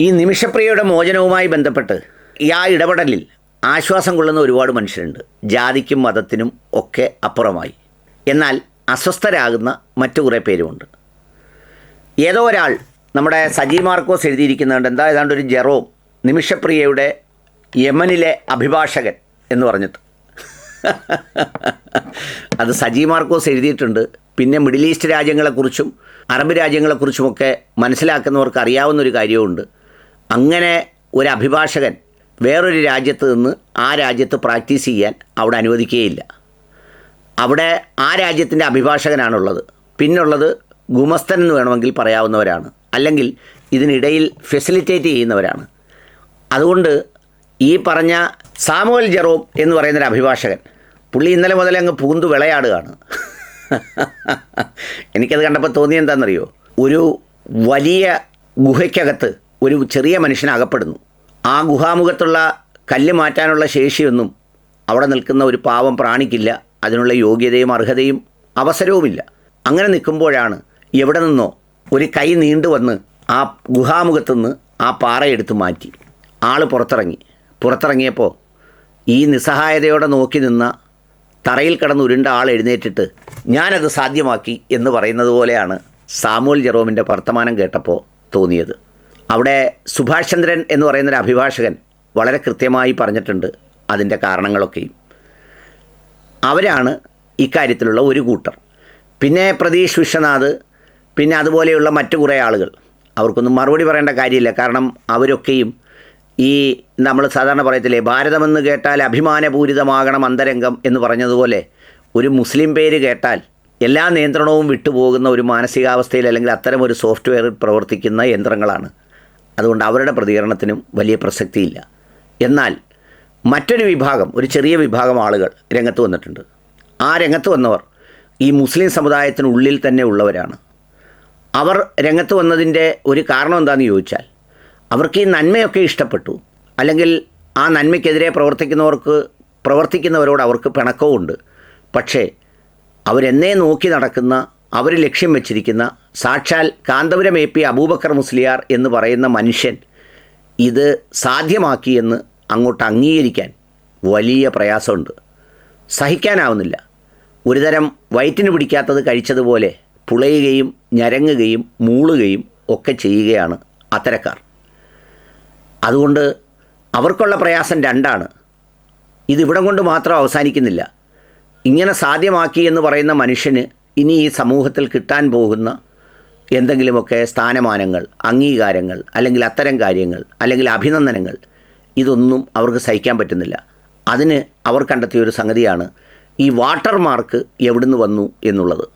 ഈ നിമിഷപ്രിയയുടെ മോചനവുമായി ബന്ധപ്പെട്ട് ആ ഇടപെടലിൽ ആശ്വാസം കൊള്ളുന്ന ഒരുപാട് മനുഷ്യരുണ്ട്. ജാതിക്കും മതത്തിനും ഒക്കെ അപ്പുറമായി. എന്നാൽ അസ്വസ്ഥരാകുന്ന മറ്റു കുറേ പേരുമുണ്ട്. ഏതോ ഒരാൾ നമ്മുടെ സജി മാർക്കോസ് എഴുതിയിരിക്കുന്നുണ്ട് എന്താ ഏതാണ്ട് ഒരു ജെറോം നിമിഷപ്രിയയുടെ യമനിലെ അഭിഭാഷകൻ എന്ന് പറഞ്ഞിട്ട്. അത് സജി മാർക്കോസ് എഴുതിയിട്ടുണ്ട്. പിന്നെ മിഡിൽ ഈസ്റ്റ് രാജ്യങ്ങളെക്കുറിച്ചും അറബ് രാജ്യങ്ങളെക്കുറിച്ചുമൊക്കെ മനസ്സിലാക്കുന്നവർക്ക് അറിയാവുന്ന ഒരു കാര്യമുണ്ട് അങ്ങനെ ഒരു അഭിഭാഷകൻ വേറൊരു രാജ്യത്ത് നിന്ന് ആ രാജ്യത്ത് പ്രാക്ടീസ് ചെയ്യാൻ അവിടെ അനുവദിക്കുകയില്ല. അവിടെ ആ രാജ്യത്തിന്റെ അഭിഭാഷകനാണുള്ളത്. പിന്നുള്ളത് ഗുമസ്തൻ എന്ന് വേണമെങ്കിൽ പറയാവുന്നവരാണ്. അല്ലെങ്കിൽ ഇതിനിടയിൽ ഫെസിലിറ്റേറ്റ് ചെയ്യുന്നവരാണ്. അതുകൊണ്ട് ഈ പറഞ്ഞ സാമുവൽ ജെറോം എന്ന് പറയുന്നൊരു അഭിഭാഷകൻ പുള്ളി ഇന്നലെ മുതൽ അങ്ങ് പൂന്തു വിളയാടുകയാണ്. എനിക്കത് കണ്ടപ്പോൾ തോന്നിയെന്താണെന്നറിയോ ഒരു വലിയ ഗുഹയ്ക്കകത്ത് ഒരു ചെറിയ മനുഷ്യൻ അകപ്പെടുന്നു. ആ ഗുഹാമുഖത്തുള്ള കല്ല് മാറ്റാനുള്ള ശേഷിയൊന്നും അവിടെ നിൽക്കുന്ന ഒരു പാവം പ്രാണിക്കില്ല. അതിനുള്ള യോഗ്യതയും അർഹതയും അവസരവുമില്ല. അങ്ങനെ നിൽക്കുമ്പോഴാണ് എവിടെ നിന്നോ ഒരു കൈ നീണ്ടുവന്ന് ആ ഗുഹാമുഖത്തുനിന്ന് ആ പാറയെടുത്ത് മാറ്റി. ആൾ പുറത്തിറങ്ങി. പുറത്തിറങ്ങിയപ്പോൾ ഈ നിസ്സഹായതയോടെ നോക്കി നിന്ന തറയിൽ കിടന്ന് ഉരുണ്ട ആൾ എഴുന്നേറ്റിട്ട് ഞാനത് സാധ്യമാക്കി എന്ന് പറയുന്നത് പോലെയാണ് സാമുവൽ ജെറോമിന്റെ വർത്തമാനം കേട്ടപ്പോൾ തോന്നിയത്. അവിടെ സുഭാഷ് ചന്ദ്രൻ എന്ന് പറയുന്നൊരു അഭിഭാഷകൻ വളരെ കൃത്യമായി പറഞ്ഞിട്ടുണ്ട് അതിന്റെ കാരണങ്ങളൊക്കെയും. അവരാണ് ഇക്കാര്യത്തിലുള്ള ഒരു കൂട്ടർ. പിന്നെ പ്രതീഷ് വിശ്വനാഥ് പിന്നെ അതുപോലെയുള്ള മറ്റു കുറേ ആളുകൾ. അവർക്കൊന്നും മറുപടി പറയേണ്ട കാര്യമില്ല. കാരണം അവരൊക്കെയും ഈ നമ്മൾ സാധാരണ പറയത്തില്ലേ ഭാരതമെന്ന് കേട്ടാൽ അഭിമാനപൂരിതമാകണം അന്തരംഗം എന്ന് പറഞ്ഞതുപോലെ ഒരു മുസ്ലിം പേര് കേട്ടാൽ എല്ലാ നിയന്ത്രണവും വിട്ടുപോകുന്ന ഒരു മാനസികാവസ്ഥയിൽ അല്ലെങ്കിൽ അത്തരം ഒരു സോഫ്റ്റ്വെയറിൽ പ്രവർത്തിക്കുന്ന യന്ത്രങ്ങളാണ്. അതുകൊണ്ട് അവരുടെ പ്രതികരണത്തിനും വലിയ പ്രസക്തിയില്ല. എന്നാൽ മറ്റൊരു വിഭാഗം ഒരു ചെറിയ വിഭാഗം ആളുകൾ രംഗത്ത് വന്നിട്ടുണ്ട്. ആ രംഗത്ത് വന്നവർ ഈ മുസ്ലിം സമുദായത്തിനുള്ളിൽ തന്നെ ഉള്ളവരാണ്. അവർ രംഗത്ത് വന്നതിന്റെ ഒരു കാരണം എന്താണെന്ന് ചോദിച്ചാൽ അവർക്ക് ഈ നന്മയൊക്കെ ഇഷ്ടപ്പെട്ടു. അല്ലെങ്കിൽ ആ നന്മയ്ക്കെതിരെ പ്രവർത്തിക്കുന്നവർക്ക് പ്രവർത്തിക്കുന്നവരോട് അവർക്ക് പിണക്കവുമുണ്ട്. പക്ഷേ അവരെന്നേ നോക്കി നടക്കുന്ന അവർ ലക്ഷ്യം വെച്ചിരിക്കുന്ന സാക്ഷാൽ കാന്തപുരം എ പി അബൂബക്കർ മുസ്ലിയാർ എന്ന് പറയുന്ന മനുഷ്യൻ ഇത് സാധ്യമാക്കിയെന്ന് അങ്ങോട്ട് അംഗീകരിക്കാൻ വലിയ പ്രയാസമുണ്ട്. സഹിക്കാനാവുന്നില്ല. ഒരുതരം വയറ്റിന് പിടിക്കാത്തത് കഴിച്ചതുപോലെ പുളയുകയും ഞരങ്ങുകയും മൂളുകയും ഒക്കെ ചെയ്യുകയാണ് അത്തരക്കാർ. അതുകൊണ്ട് അവർക്കുള്ള പ്രയാസം രണ്ടാണ്. ഇതിവിടം കൊണ്ട് മാത്രം അവസാനിക്കുന്നില്ല. ഇങ്ങനെ സാധ്യമാക്കി എന്ന് പറയുന്ന മനുഷ്യന് ഇനി ഈ സമൂഹത്തിൽ കിട്ടാൻ പോകുന്ന എന്തെങ്കിലുമൊക്കെ സ്ഥാനമാനങ്ങൾ അംഗീകാരങ്ങൾ അല്ലെങ്കിൽ അത്തരം കാര്യങ്ങൾ അല്ലെങ്കിൽ അഭിനന്ദനങ്ങൾ ഇതൊന്നും അവർക്ക് സഹിക്കാൻ പറ്റുന്നില്ല. അതിന് അവർ കണ്ടെത്തിയ ഒരു സംഗതിയാണ് ഈ വാട്ടർ മാർക്ക് എവിടുന്ന് വന്നു എന്നുള്ളത്.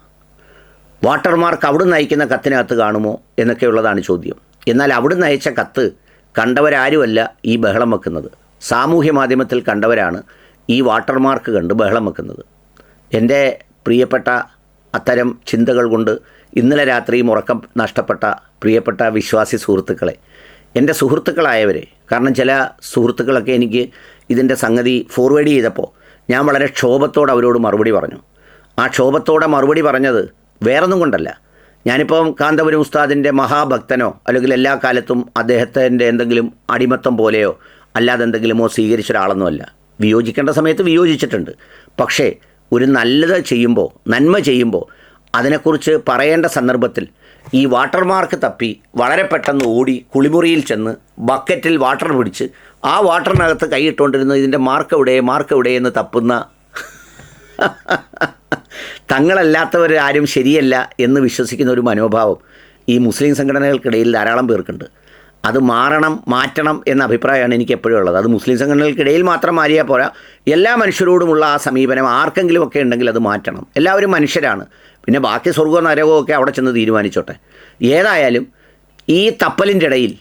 വാട്ടർ മാർക്ക് അവിടുന്ന് അയക്കുന്ന കത്തിനകത്ത് കാണുമോ എന്നൊക്കെയുള്ളതാണ് ചോദ്യം. എന്നാൽ അവിടുന്ന് അയച്ച കത്ത് കണ്ടവരാരുമല്ല ഈ ബഹളം വെക്കുന്നത്. സാമൂഹ്യ മാധ്യമത്തിൽ കണ്ടവരാണ് ഈ വാട്ടർ മാർക്ക് കണ്ട് ബഹളം വെക്കുന്നത്. എന്റെ പ്രിയപ്പെട്ട അത്തരം ചിന്തകൾ കൊണ്ട് ഇന്നലെ രാത്രിയും ഉറക്കം നഷ്ടപ്പെട്ട പ്രിയപ്പെട്ട വിശ്വാസി സുഹൃത്തുക്കളെ. എന്റെ സുഹൃത്തുക്കളായവരെ കാരണം ചില സുഹൃത്തുക്കളൊക്കെ എനിക്ക് ഇതിന്റെ സംഗതി ഫോർവേഡ് ചെയ്തപ്പോൾ ഞാൻ വളരെ ക്ഷോഭത്തോടെ അവരോട് മറുപടി പറഞ്ഞു. ആ ക്ഷോഭത്തോടെ മറുപടി പറഞ്ഞത് വേറൊന്നും കൊണ്ടല്ല. ഞാനിപ്പം കാന്തപുരം ഉസ്താദിന്റെ മഹാഭക്തനോ അല്ലെങ്കിൽ എല്ലാ കാലത്തും അദ്ദേഹത്തിന്റെ എന്തെങ്കിലും അടിമത്തം പോലെയോ അല്ലാതെ എന്തെങ്കിലുമോ സ്വീകരിച്ച ഒരാളൊന്നുമല്ല. വിയോജിക്കേണ്ട സമയത്ത് വിയോജിച്ചിട്ടുണ്ട്. പക്ഷേ ഒരു നല്ലത് ചെയ്യുമ്പോൾ നന്മ ചെയ്യുമ്പോൾ അതിനെക്കുറിച്ച് പറയേണ്ട സന്ദർഭത്തിൽ ഈ വാട്ടർമാർക്ക് തപ്പി വളരെ പെട്ടെന്ന് ഓടി കുളിമുറിയിൽ ചെന്ന് ബക്കറ്റിൽ വാട്ടർ പിടിച്ച് ആ വാട്ടറിനകത്ത് കൈയിട്ടുകൊണ്ടിരുന്ന ഇതിന്റെ മാർക്ക് എവിടെ മാർക്ക് എവിടെ എന്ന് തപ്പുന്ന തങ്ങളല്ലാത്തവർ ആരും ശരിയല്ല എന്ന് വിശ്വസിക്കുന്ന ഒരു മനോഭാവം ഈ മുസ്ലിം സംഘടനകൾക്കിടയിൽ ധാരാളം പേർക്കുണ്ട്. അത് മാറണം മാറ്റണം എന്ന അഭിപ്രായമാണ് എനിക്ക് എപ്പോഴും ഉള്ളത് അത് മുസ്ലിം സംഘടനകൾക്കിടയിൽ മാത്രം മാറിയാൽ പോരാ. എല്ലാ മനുഷ്യരോടുമുള്ള ആ സമീപനം ആർക്കെങ്കിലും ഒക്കെ ഉണ്ടെങ്കിൽ അത് മാറ്റണം. എല്ലാവരും മനുഷ്യരാണ്. പിന്നെ ബാക്കി സ്വർഗവും നരകവും ഒക്കെ അവിടെ ചെന്ന് തീരുമാനിച്ചോട്ടെ. ഏതായാലും ഈ തപ്പലിന്റെ ഇടയിൽ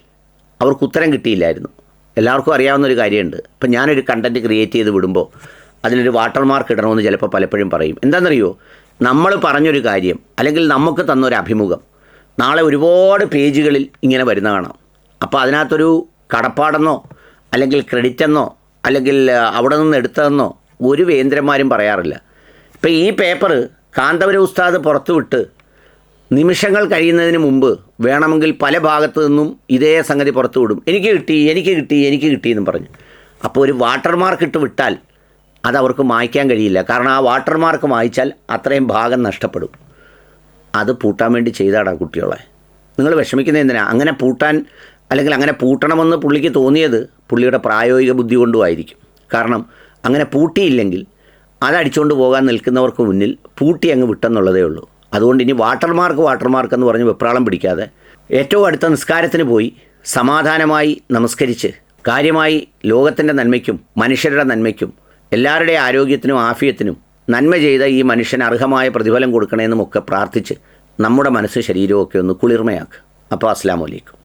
അവർക്ക് ഉത്തരം കിട്ടിയില്ലായിരുന്നു. എല്ലാവർക്കും അറിയാവുന്ന ഒരു കാര്യമുണ്ട്. ഇപ്പം ഞാനൊരു കണ്ടന്റ് ക്രിയേറ്റ് ചെയ്ത് വിടുമ്പോൾ അതിനൊരു വാട്ടർമാർക്ക് ഇടണമെന്ന് ചിലപ്പോൾ പലപ്പോഴും പറയും. എന്താണെന്നറിയോ? നമ്മൾ പറഞ്ഞൊരു കാര്യം അല്ലെങ്കിൽ നമുക്ക് തന്നൊരു അഭിമുഖം നാളെ ഒരുപാട് പേജുകളിൽ ഇങ്ങനെ വരുന്ന കാണാം. അപ്പോൾ അതിനകത്തൊരു കടപ്പാടെന്നോ അല്ലെങ്കിൽ ക്രെഡിറ്റ് എന്നോ അല്ലെങ്കിൽ അവിടെ നിന്ന് എടുത്തതെന്നോ ഒരു വേന്ദ്രന്മാരും പറയാറില്ല. ഇപ്പം ഈ പേപ്പർ കാന്തപുര ഉസ്താദ് പുറത്തുവിട്ട് നിമിഷങ്ങൾ കഴിയുന്നതിന് മുമ്പ് വേണമെങ്കിൽ പല ഭാഗത്തു നിന്നും ഇതേ സംഗതി പുറത്തു വിടും. എനിക്ക് കിട്ടി എനിക്ക് കിട്ടി എനിക്ക് കിട്ടി എന്ന് പറഞ്ഞു. അപ്പോൾ ഒരു വാട്ടർമാർക്ക് ഇട്ട് വിട്ടാൽ അത് അവർക്ക് മായ്ക്കാൻ കഴിയില്ല. കാരണം ആ വാട്ടർമാർക്ക് മായ്ച്ചാൽ അത്രയും ഭാഗം നഷ്ടപ്പെടും. അത് പൂട്ടാൻ വേണ്ടി ചെയ്താടാ കുട്ടികളെ. നിങ്ങൾ വിഷമിക്കുന്നത് എന്തിനാ? അങ്ങനെ പൂട്ടാൻ അല്ലെങ്കിൽ അങ്ങനെ പൂട്ടണമെന്ന് പുള്ളിക്ക് തോന്നിയത് പുള്ളിയുടെ പ്രായോഗിക ബുദ്ധി കൊണ്ടുമായിരിക്കും കാരണം അങ്ങനെ പൂട്ടിയില്ലെങ്കിൽ അതടിച്ചുകൊണ്ട് പോകാൻ നിൽക്കുന്നവർക്ക് മുന്നിൽ പൂട്ടി അങ്ങ് വിട്ടെന്നുള്ളതേ ഉള്ളൂ. അതുകൊണ്ട് ഇനി വാട്ടർമാർക്ക് വാട്ടർമാർക്ക് എന്ന് പറഞ്ഞ് വെപ്രാളം പിടിക്കാതെ ഏറ്റവും അടുത്ത നിസ്കാരത്തിന് പോയി സമാധാനമായി നമസ്കരിച്ച് കാര്യമായി ലോകത്തിന്റെ നന്മയ്ക്കും മനുഷ്യരുടെ നന്മയ്ക്കും എല്ലാവരുടെ ആരോഗ്യത്തിനും ആഫിയത്തിനും നന്മ ചെയ്ത ഈ മനുഷ്യന് അർഹമായ പ്രതിഫലം കൊടുക്കണമെന്നുമൊക്കെ പ്രാർത്ഥിച്ച് നമ്മുടെ മനസ്സ് ശരീരമൊക്കെ ഒന്ന് കുളിർമയാക്കുക അപ്പോൾ അസ്സാം വലൈക്കും